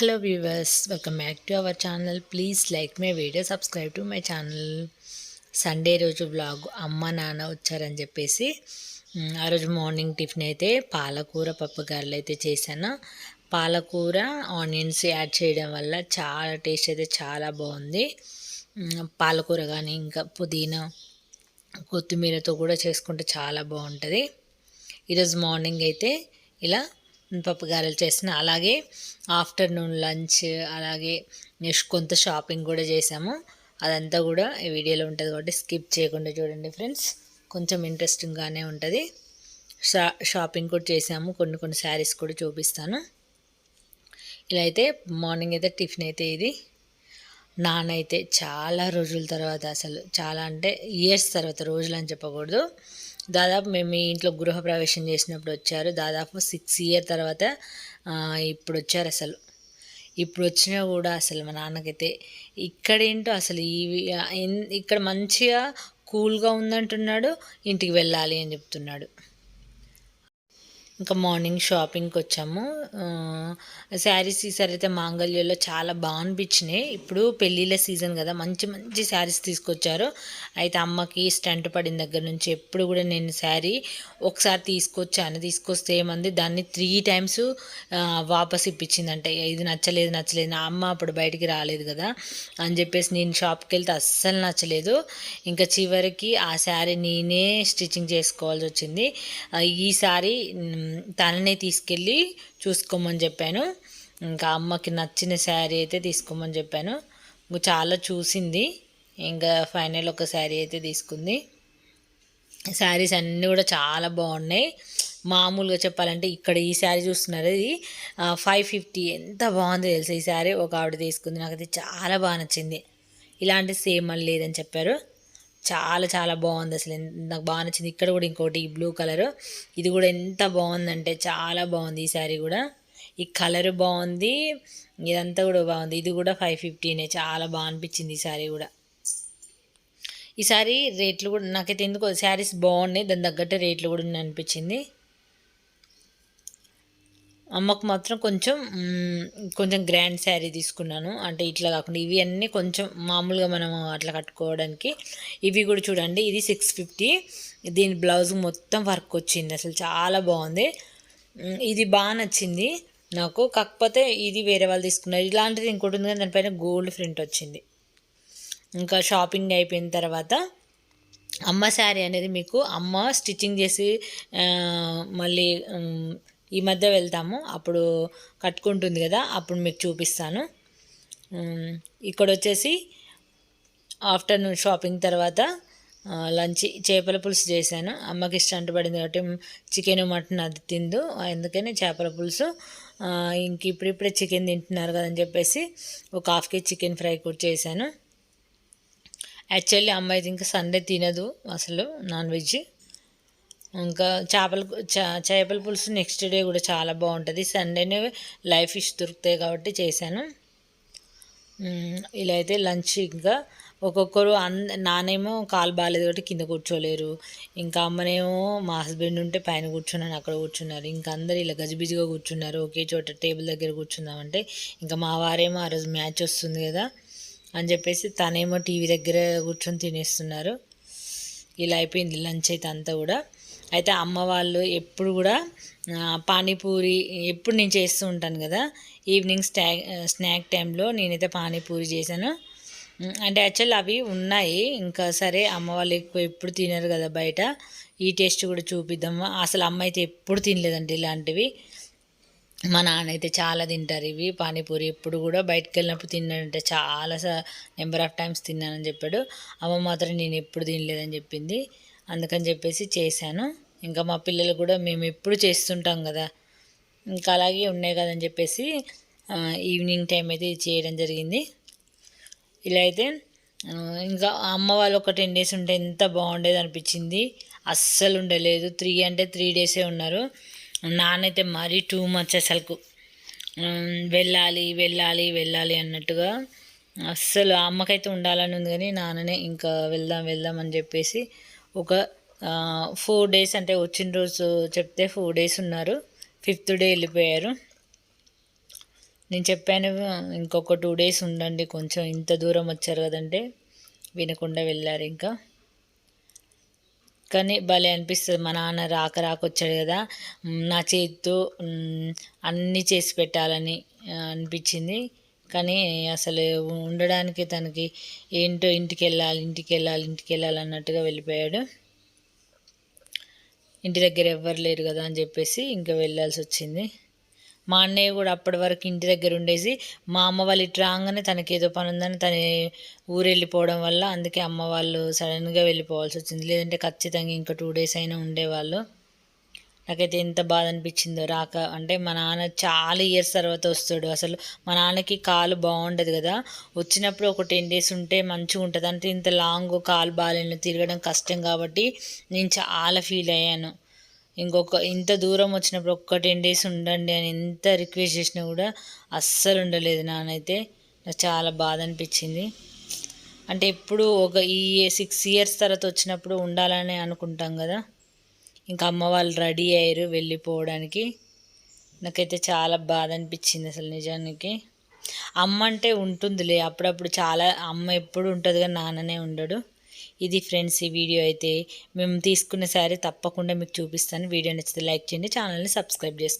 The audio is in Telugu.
Hello viewers welcome back to our channel please like my video subscribe to my channel Sunday రోజు బ్లాగ్ అమ్మ నాన్న వచ్చారని చెప్పేసి ఆ రోజు మార్నింగ్ టిఫిన్ అయితే పాలకూర పప్పుగారలు అయితే చేశాను. పాలకూర ఆనియన్స్ యాడ్ చేయడం వల్ల చాలా టేస్ట్ అయితే చాలా బాగుంది. పాలకూర కానీ ఇంకా పుదీనా కొత్తిమీరతో కూడా చేసుకుంటే చాలా బాగుంటుంది. ఈరోజు మార్నింగ్ అయితే ఇలా పప్పు గారెలు చేసిన. అలాగే ఆఫ్టర్నూన్ లంచ్ అలాగే నెక్స్ట్ కొంత షాపింగ్ కూడా చేసాము. అదంతా కూడా ఈ వీడియోలో ఉంటుంది కాబట్టి స్కిప్ చేయకుండా చూడండి ఫ్రెండ్స్. కొంచెం ఇంట్రెస్టింగ్గానే ఉంటుంది. షా షాపింగ్ కూడా చేసాము. కొన్ని కొన్ని శారీస్ కూడా చూపిస్తాను. ఇలా అయితే మార్నింగ్ అయితే టిఫిన్ అయితే ఇది. నానైతే చాలా రోజుల తర్వాత అసలు చాలా అంటే ఇయర్స్ తర్వాత రోజులు అని చెప్పకూడదు. దాదాపు మేము మీ ఇంట్లో గృహప్రవేశం చేసినప్పుడు వచ్చారు. దాదాపు సిక్స్ ఇయర్ తర్వాత ఇప్పుడు వచ్చారు అసలు. ఇప్పుడు వచ్చినా కూడా అసలు మా నాన్నకైతే ఇక్కడేంటో అసలు ఇవి ఇక్కడ మంచిగా కూల్గా ఉందంటున్నాడు ఇంటికి వెళ్ళాలి అని చెప్తున్నాడు. ఇంకా మార్నింగ్ షాపింగ్కి వచ్చాము. శారీస్ ఈసారి అయితే మాంగళ్యంలో చాలా బాగా అనిపించినాయి. ఇప్పుడు పెళ్ళిళ్ళ సీజన్ కదా మంచి మంచి శారీస్ తీసుకొచ్చారు. అయితే అమ్మకి స్టంట్ పడిన దగ్గర నుంచి ఎప్పుడు కూడా నేను శారీ ఒకసారి తీసుకొచ్చాను తీసుకొస్తే ఏమంది దాన్ని త్రీ టైమ్స్ వాపస్ ఇప్పించిందంటే. ఇది నచ్చలేదు నచ్చలేదు నా అమ్మ అప్పుడు బయటికి రాలేదు కదా అని చెప్పేసి నేను షాప్కి వెళ్తే అస్సలు నచ్చలేదు. ఇంకా చివరికి ఆ శారీ నేనే స్టిచ్చింగ్ చేసుకోవాల్సి వచ్చింది. ఈ శారీ తననే తీసుకెళ్ళి చూసుకోమని చెప్పాను. ఇంకా అమ్మకి నచ్చిన శారీ అయితే తీసుకోమని చెప్పాను. చాలా చూసింది. ఇంకా ఫైనల్ ఒక శారీ అయితే తీసుకుంది. శారీస్ అన్నీ కూడా చాలా బాగున్నాయి. మామూలుగా చెప్పాలంటే ఇక్కడ ఈ శారీ చూస్తున్నారు ఇది ఫైవ్ ఫిఫ్టీ ఎంత బాగుందో తెలుసు ఈ శారీ. ఒక ఆవిడ తీసుకుంది. నాకు అది చాలా బాగా నచ్చింది. ఇలాంటి సేమ్ అని లేదని చెప్పారు. చాలా చాలా బాగుంది అసలు. నాకు బాగా నచ్చింది. ఇక్కడ కూడా ఇంకోటి బ్లూ కలర్ ఇది కూడా ఎంత బాగుందంటే చాలా బాగుంది ఈ శారీ కూడా. ఈ కలర్ బాగుంది. ఇదంతా కూడా బాగుంది. ఇది కూడా ఫైవ్ ఫిఫ్టీనే చాలా బాగా అనిపించింది ఈ శారీ కూడా. ఈ శారీ రేట్లు కూడా నాకైతే ఎందుకో శారీస్ బాగున్నాయి. దాని తగ్గట్టు రేట్లు కూడా అనిపించింది. అమ్మకు మాత్రం కొంచెం కొంచెం గ్రాండ్ శారీ తీసుకున్నాను. అంటే ఇట్లా కాకుండా ఇవి అన్నీ కొంచెం మామూలుగా మనం అట్లా కట్టుకోవడానికి ఇవి కూడా చూడండి. ఇది సిక్స్ ఫిఫ్టీ దీని బ్లౌజ్ మొత్తం వర్క్ వచ్చింది. అసలు చాలా బాగుంది. ఇది బాగా నచ్చింది నాకు. కాకపోతే ఇది వేరే వాళ్ళు తీసుకున్నారు. ఇలాంటిది ఇంకోటి ఉంది కానీ దానిపైన గోల్డ్ ప్రింట్ వచ్చింది. ఇంకా షాపింగ్ అయిపోయిన తర్వాత అమ్మ శారీ అనేది మీకు అమ్మ స్టిచ్చింగ్ చేసి మళ్ళీ ఈ మధ్య వెళ్తాము. అప్పుడు కట్టుకుంటుంది కదా అప్పుడు మీకు చూపిస్తాను. ఇక్కడ వచ్చేసి ఆఫ్టర్నూన్ షాపింగ్ తర్వాత లంచ్ చేపల పులుసు చేశాను. అమ్మకి ఇష్టం పడింది కాబట్టి చికెన్ మటన్ అది తిందు. అందుకని చేపల పులుసు ఇంక ఇప్పుడిప్పుడే చికెన్ తింటున్నారు కదని చెప్పేసి ఒక హాఫ్ కేజీ చికెన్ ఫ్రై కూడా చేశాను. యాక్చువల్లీ అమ్మాయి ఇంకా సండే తినదు అసలు నాన్ వెజ్. ఇంకా చేపల చేపల పులుసు నెక్స్ట్ డే కూడా చాలా బాగుంటుంది. సండేనే లైవ్ ఫిష్ దొరుకుతాయి కాబట్టి చేశాను. ఇలా అయితే లంచ్ ఇంకా ఒక్కొక్కరు అన్ నానేమో కాలు బాగాలేదు కాబట్టి కింద కూర్చోలేరు. ఇంకా అమ్మనేమో మా హస్బెండ్ ఉంటే పైన కూర్చున్నాను అక్కడ కూర్చున్నారు. ఇంకా అందరు ఇలా గజిబిజిగా కూర్చున్నారు ఒకే చోట టేబుల్ దగ్గర కూర్చున్నామంటే ఇంకా మా వారేమో ఆ రోజు మ్యాచ్ వస్తుంది కదా అని చెప్పేసి తనేమో టీవీ దగ్గర కూర్చొని తినేస్తున్నారు. ఇలా అయిపోయింది లంచ్ అయితే అంతా కూడా. అయితే అమ్మ వాళ్ళు ఎప్పుడు కూడా పానీపూరి ఎప్పుడు నేను చేస్తూ ఉంటాను కదా ఈవినింగ్ స్టా స్నాక్ టైంలో నేనైతే పానీపూరి చేశాను. అంటే యాక్చువల్ అవి ఉన్నాయి. ఇంకా సరే అమ్మ వాళ్ళు ఎక్కువ ఎప్పుడు తినరు కదా బయట. ఈ టేస్ట్ కూడా చూపిద్దాము అసలు అమ్మ అయితే ఎప్పుడు తినలేదండి ఇలాంటివి. మా నాన్న అయితే చాలా తింటారు ఇవి. పానీపూరి ఎప్పుడు కూడా బయటకు వెళ్ళినప్పుడు తిన్నాడంటే చాలా నెంబర్ ఆఫ్ టైమ్స్ తిన్నానని చెప్పాడు. అమ్మ మాత్రం నేను ఎప్పుడు తినలేదని చెప్పింది. అందుకని చెప్పేసి చేశాను. ఇంకా మా పిల్లలు కూడా మేము ఎప్పుడు చేస్తుంటాం కదా. ఇంకా అలాగే ఉన్నాయి కదని చెప్పేసి ఈవినింగ్ టైం అయితే చేయడం జరిగింది. ఇలా అయితే ఇంకా అమ్మ వాళ్ళు ఒక టెన్ డేస్ ఉంటే ఎంత బాగుండేది అనిపించింది. అస్సలు ఉండలేదు. త్రీ అంటే త్రీ డేసే ఉన్నారు. నాన్నైతే మరీ టూ మచ్ అసలుకు. వెళ్ళాలి వెళ్ళాలి వెళ్ళాలి అన్నట్టుగా. అస్సలు అమ్మకైతే ఉండాలని ఉంది కానీ నాన్ననే ఇంకా వెళ్దాం వెళ్దాం అని చెప్పేసి ఒక ఫోర్ డేస్ అంటే వచ్చిన రోజు చెప్తే ఫోర్ డేస్ ఉన్నారు. ఫిఫ్త్ డే వెళ్ళిపోయారు. నేను చెప్పాను ఇంకొక టూ డేస్ ఉండండి కొంచెం ఇంత దూరం వచ్చారు కదంటే వినకుండా వెళ్ళారు ఇంకా. కానీ భలే అనిపిస్తుంది మా నాన్న రాక రాక వచ్చాడు కదా. నా చేతితో అన్నీ చేసి పెట్టాలని అనిపించింది. కానీ అసలు ఉండడానికి తనకి ఏంటో ఇంటికి వెళ్ళాలి ఇంటికి వెళ్ళాలి ఇంటికి వెళ్ళాలి అన్నట్టుగా వెళ్ళిపోయాడు. ఇంటి దగ్గర ఎవ్వరు లేరు కదా అని చెప్పేసి ఇంకా వెళ్ళాల్సి వచ్చింది. మా అన్నయ్య కూడా అప్పటి వరకు ఇంటి దగ్గర ఉండేసి మా అమ్మ వాళ్ళు ఇటు రాగానే తనకి ఏదో పని ఉందని తన ఊరు వెళ్ళిపోవడం వల్ల అందుకే అమ్మ వాళ్ళు సడన్గా వెళ్ళిపోవాల్సి వచ్చింది. లేదంటే ఖచ్చితంగా ఇంకా టూ డేస్ అయినా ఉండేవాళ్ళు. నాకైతే ఎంత బాధ అనిపించిందో రాక అంటే మా నాన్న చాలా ఇయర్స్ తర్వాత వస్తాడు. అసలు మా నాన్నకి కాలు బాగుండదు కదా. వచ్చినప్పుడు ఒక టెన్ డేస్ ఉంటే మంచిగా ఉంటుంది. అంటే ఇంత లాంగ్ కాలు బాగాలేను తిరగడం కష్టం కాబట్టి నేను చాలా ఫీల్ అయ్యాను. ఇంకొక ఇంత దూరం వచ్చినప్పుడు ఒక్క టెన్ డేస్ ఉండండి అని ఎంత రిక్వెస్ట్ చేసినా కూడా అస్సలు ఉండలేదు నానైతే నాకు చాలా బాధ అనిపించింది అంటే ఎప్పుడు ఒక ఈ సిక్స్ ఇయర్స్ తర్వాత వచ్చినప్పుడు ఉండాలని అనుకుంటాం కదా. ఇంకా అమ్మ వాళ్ళు రెడీ అయ్యారు వెళ్ళిపోవడానికి. నాకైతే చాలా బాధ అనిపించింది అసలు నిజానికి. అమ్మ అంటే ఉంటుందిలే అప్పుడప్పుడు చాలా అమ్మ ఎప్పుడు ఉంటుంది కానీ నాన్ననే ఉండడు. ఇది ఫ్రెండ్స్ ఈ వీడియో అయితే మేము తీసుకున్న శారీ తప్పకుండా మీకు చూపిస్తాను. వీడియో నచ్చితే లైక్ చేయండి ఛానల్ని సబ్స్క్రైబ్ చేసుకోండి.